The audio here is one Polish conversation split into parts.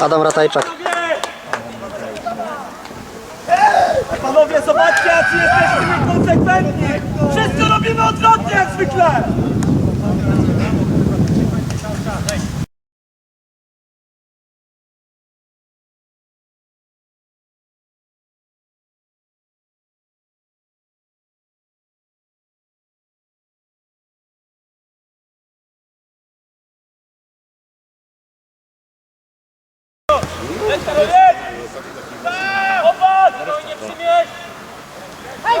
Adam Ratajczak. Panowie, zobaczcie, jacy jesteśmy konsekwentni! Wszystko robimy odwrotnie jak zwykle! Opat! No nie przyjmiesz! Hej!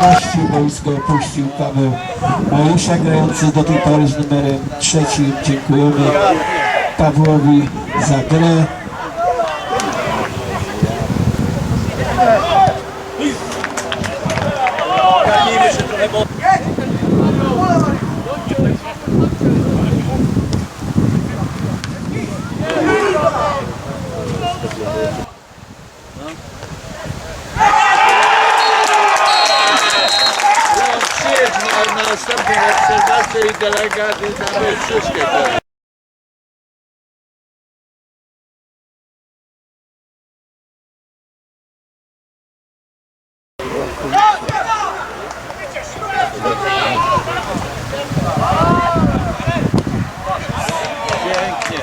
Gości boisko opuścił Paweł Malusza grający do tej pory z numerem trzecim. Dziękujemy Pawłowi za grę. na następnej obserwacji i delegat i tam. Pięknie.